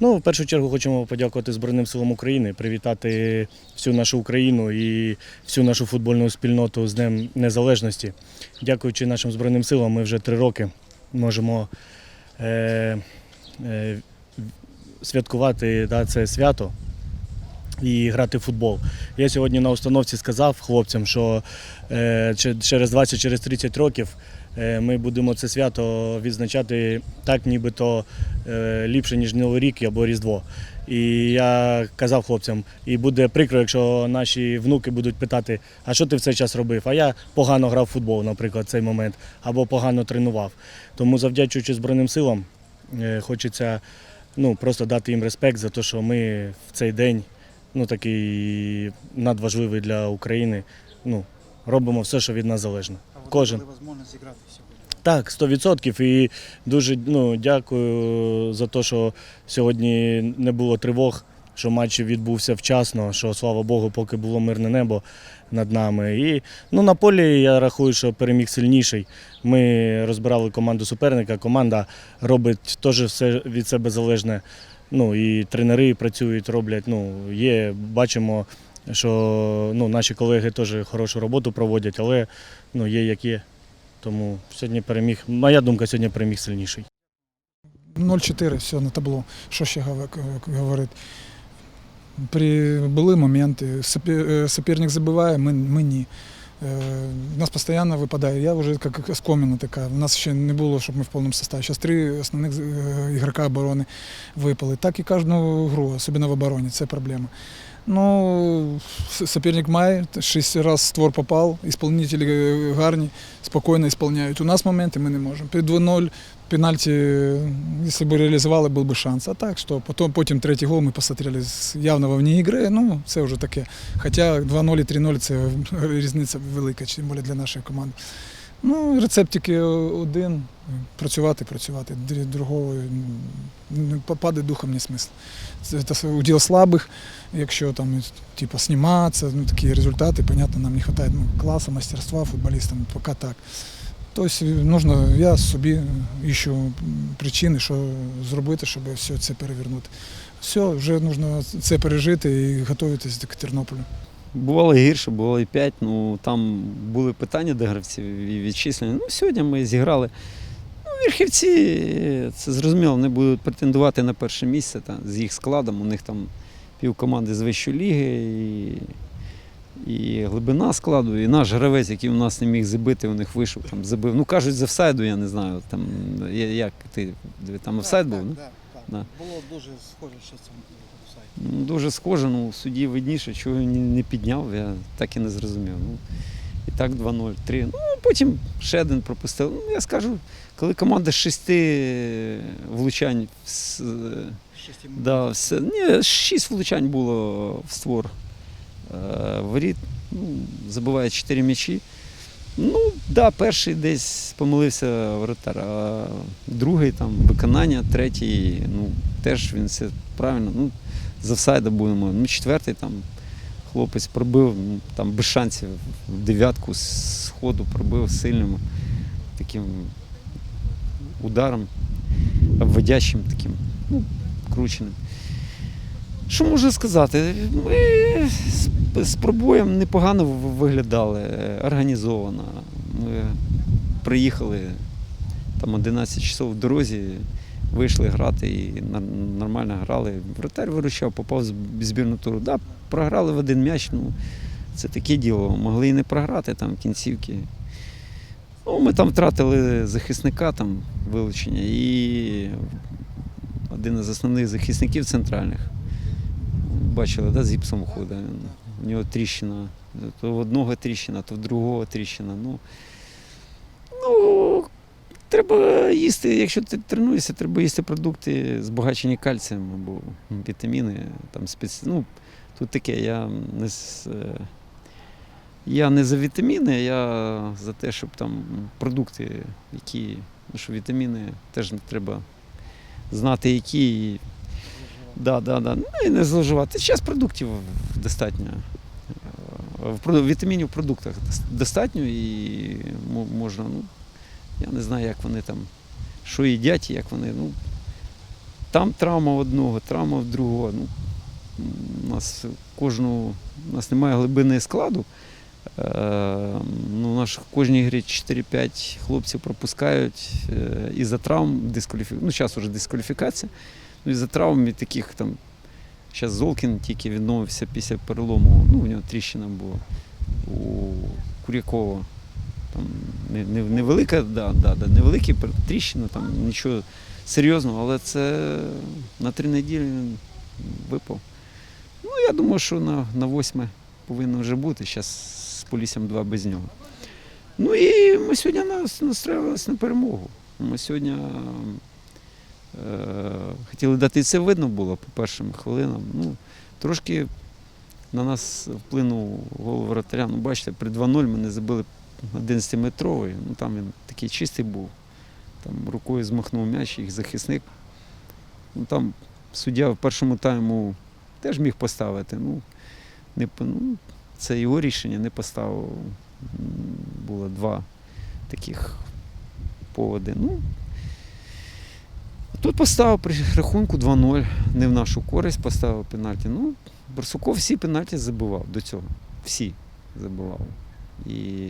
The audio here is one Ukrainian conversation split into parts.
Ну, в першу чергу хочемо подякувати Збройним силам України, привітати всю нашу Україну і всю нашу футбольну спільноту з Днем Незалежності. Дякуючи нашим Збройним силам, ми вже три роки можемо е, е, святкувати да, це свято і грати в футбол. Я сьогодні на установці сказав хлопцям, що е, через 20 через 30 років ми будемо це свято відзначати так, нібито е, ліпше, ніж Новий рік або Різдво. І я казав хлопцям, і буде прикро, якщо наші внуки будуть питати, а що ти в цей час робив? А я погано грав в футбол, наприклад, в цей момент, або погано тренував. Тому, завдячуючи Збройним силам, е, хочеться ну, просто дати їм респект за те, що ми в цей день, ну такий надважливий для України, ну, робимо все, що від нас залежно. Кожен. можливість зіграти сьогодні. Так, 100%. І дуже ну, дякую за те, що сьогодні не було тривог, що матч відбувся вчасно, що слава Богу, поки було мирне небо над нами. І ну, на полі я рахую, що переміг сильніший. Ми розбирали команду суперника. Команда робить теж все від себе залежне. Ну і тренери працюють, роблять. Ну, є, бачимо, що ну, наші колеги теж хорошу роботу проводять, але ну, є як є. Тому сьогодні переміг. Моя думка, сьогодні переміг сильніший. 0-4, все на табло. Що ще говорити? При, були моменти. Е, Соперник забиває, ми, ми ні. Е, У нас постійно випадає. Я вже як оскоміна така. У нас ще не було, щоб ми в повному составі. Зараз три основних е, ігрока оборони випали. Так і кожну гру, особливо в обороні, це проблема. Ну, с- соперник має, шість разів створ попав, ісполнителі е, гарні, спокійно ісполняють. У нас моменти ми не можемо. Під 2-0 пенальти, если бы реализовали, был бы шанс. А так, що потім, потім третій гол ми посмотрели з явно вовні ігри, ну, це вже таке. Хоча 2-0 і 3-0 це різниця велика, тим більше для нашої команди. Ну, рецепт тільки один працювати, працювати. Другого м, попаде духом не смисл. Це, це уділ слабих, якщо там типу, зніматися, ну, такі результати, понятно, нам не вистачає ну, класу, мастерства футболістам, поки так. Тобто нужно, я собі іщу причини, що зробити, щоб все це перевернути. Все, вже потрібно це пережити і готуватися до Тернополю. Бувало і гірше, бувало і 5. Ну там були питання до гравців і відчислення. Ну, сьогодні ми зіграли. Ну, верхівці, це зрозуміло, вони будуть претендувати на перше місце та, з їх складом. У них там пів команди з вищої ліги, і, і глибина складу, і наш гравець, який у нас не міг забити, у них вийшов, там забив. Ну кажуть, з офсайду, я не знаю. Там, як ти там офсайд був? Ну? так. Да. Було дуже схоже, що це. Ну, Дуже схоже, ну судді видніше, чого він не підняв, я так і не зрозумів. Ну, і так 2-0, 3. Ну, потім ще один пропустив. Ну, я скажу, коли команда з шести влучань, в Шість да, все, ні, шість влучань було в створ е, воріт, ну, забиває 4 м'ячі. Ну, да, перший десь помилився воротар, а другий там виконання, третій, ну, теж він все правильно. Ну, з офсайда будемо. Ну, четвертий там хлопець пробив, ну, там без шансів в дев'ятку з ходу пробив сильним таким ударом, обводящим таким, ну, крученим. Що можу сказати? Ми з, пробоєм непогано виглядали, е, організовано. Ми приїхали там 11 часов в дорозі, вийшли грати і нормально грали. Вратар виручав, попав з збірну туру. Да, програли в один м'яч. Ну, це таке діло. Могли і не програти там кінцівки. Ну, ми там втратили захисника, там вилучення, і один із основних захисників центральних. Бачили, да, з гіпсом ходить. У нього тріщина. То в одного тріщина, то в другого тріщина. Ну, ну треба їсти, якщо ти тренуєшся, треба їсти продукти, збагачені кальцієм або вітаміни. Там спец... ну, тут таке, я не, е, я не за вітаміни, я за те, щоб там продукти, які, ну, що вітаміни теж треба знати, які. І, да, да, да. Ну і не зловживати. Зараз продуктів достатньо. Вітамінів в продуктах достатньо і можна, ну, я не знаю, як вони там, що їдять, і як вони. Ну, там травма одного, травма в другого. Ну, у нас кожного, у нас немає глибини складу. Е, ну, наш в кожній грі 4-5 хлопців пропускають е, із-за травм, дискваліфі... ну, зараз вже дискваліфікація. Ну, із-за травм і таких там. Зараз Золкін тільки відновився після перелому. Ну, у нього тріщина була у Курякова. Там не, не, невелика, да, да, да, невелика тріщина, там нічого серйозного, але це на три неділі він випав. Ну, я думаю, що на, на восьме повинно вже бути. Зараз з поліссям два без нього. Ну і ми сьогодні нас- настроювалися на перемогу. Ми сьогодні хотіли дати і це видно було по першим хвилинам. Ну, трошки на нас вплинув гол воротаря. Ну, бачите, при 2-0 ми не забили 11-метровий. Ну там він такий чистий був. Там рукою змахнув м'яч, їх захисник. Ну там суддя в першому тайму теж міг поставити. Ну, не, ну, це його рішення не поставив. Було два таких поводи. Ну, тут поставив при рахунку 2-0, не в нашу користь поставив пенальті. Ну, Барсуков всі пенальті забивав до цього. Всі забивав. І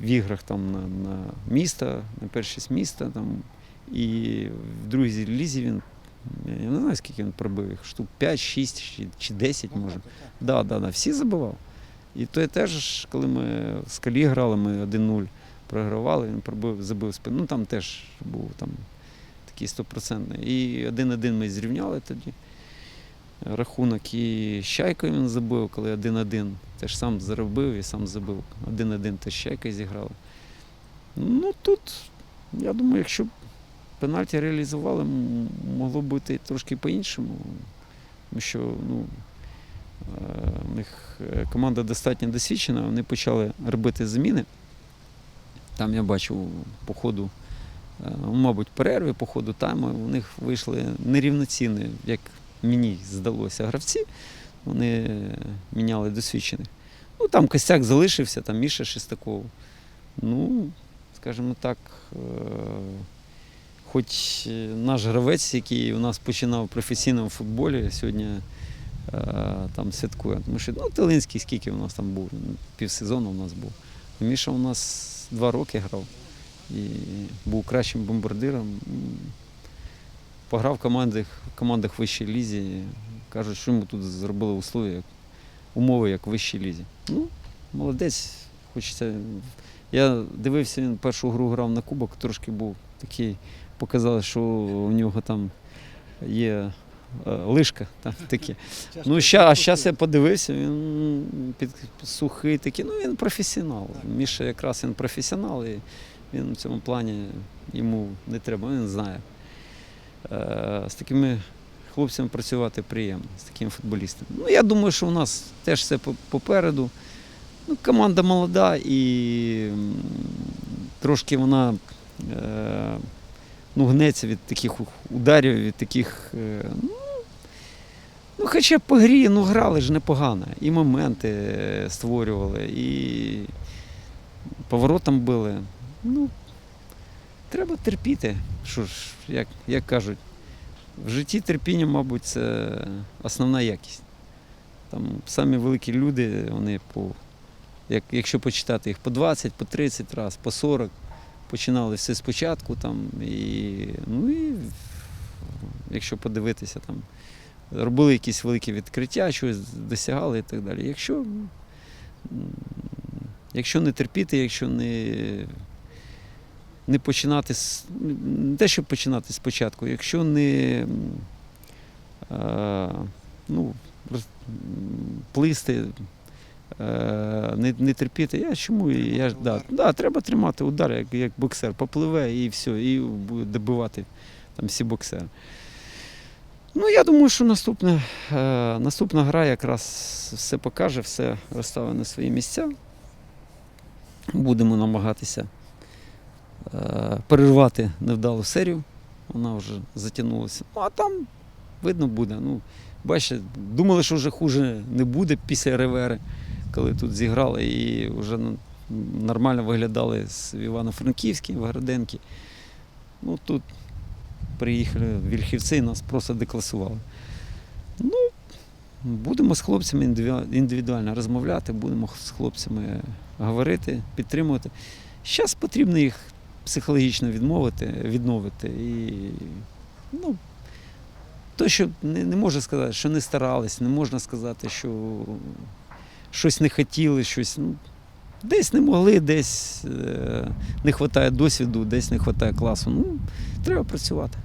в іграх там на, на міста, на першість міста, там, і в другій лізі він, я не знаю, скільки він пробив їх, штук 5, 6 чи, чи 10 може. Так. Да, да, да, всі забивав. І то теж, коли ми з Калі грали, ми 1-0 програвали, він пробив, забив спину. Ну там теж був там такий стопроцентний. І 1-1 ми зрівняли тоді. Рахунок і Щайкою він забив, коли 1-1. Теж сам заробив і сам забив. 1-1 теж з Щайкою зіграли. Ну тут, я думаю, якщо б пенальті реалізували, могло бути трошки по-іншому. Тому що ну, Е, У них е, команда достатньо досвідчена, вони почали робити зміни. Там я бачив по ходу, е, мабуть, перерви, по ходу тайму, у них вийшли нерівноцінні, як мені здалося, гравці. Вони міняли досвідчених. Ну, там костяк залишився, там Міша Шестаков. Ну, скажімо так, е, хоч е, наш гравець, який у нас починав в професійному футболі, сьогодні е, там святкує. Тому що ну, Телинський скільки у нас там був, ну, півсезону у нас був. Міша у нас два роки грав і був кращим бомбардиром. Пограв в командах, в командах вищій лізі. Кажуть, що йому тут зробили условия, умови, як в вищій лізі. Ну, молодець, хочеться. Я дивився, він першу гру грав на кубок, трошки був такий, показали, що у нього там є е, лишка. Там, такі. Ну, ща, а зараз я подивився, він під сухий такий. Ну, він професіонал. Міша якраз він професіонал, і він в цьому плані йому не треба, він знає. Е, з такими хлопцями працювати приємно, з такими футболістами. Ну, я думаю, що у нас теж все попереду. Ну, команда молода і трошки вона е, ну, гнеться від таких ударів, від таких. Е, ну, Ну, хоча по грі, ну грали ж непогано. І моменти створювали, і поворотом били. Ну, треба терпіти. Що ж, як, як кажуть, в житті терпіння, мабуть, це основна якість. Там самі великі люди, вони по, як, якщо почитати їх по 20, по 30 разів, по 40, починали все спочатку там, і, ну і якщо подивитися там робили якісь великі відкриття, щось досягали і так далі. Якщо, якщо не терпіти, якщо не, не починати не те, щоб починати спочатку, якщо не е, ну, плисти, е, не, не терпіти, я чому? Я, да, да, треба тримати удар, як, як боксер, попливе і все, і буде добивати там всі боксери. Ну, я думаю, що наступне, е, наступна гра якраз все покаже, все розставить на свої місця. Будемо намагатися перервати невдалу серію. Вона вже затягнулася. Ну, а там видно буде. Ну, бачите, думали, що вже хуже не буде після ревери, коли тут зіграли і вже нормально виглядали з Івано-Франківським, в Граденки. Ну, тут приїхали Вільхівці і нас просто декласували. Ну, будемо з хлопцями індивідуально розмовляти, будемо з хлопцями говорити, підтримувати. Зараз потрібно їх психологічно відмовити, відновити. І, ну, то, що не, не можна сказати, що не старались, не можна сказати, що щось не хотіли, щось. Ну, десь не могли, десь е, не вистачає досвіду, десь не вистачає класу. Ну, треба працювати.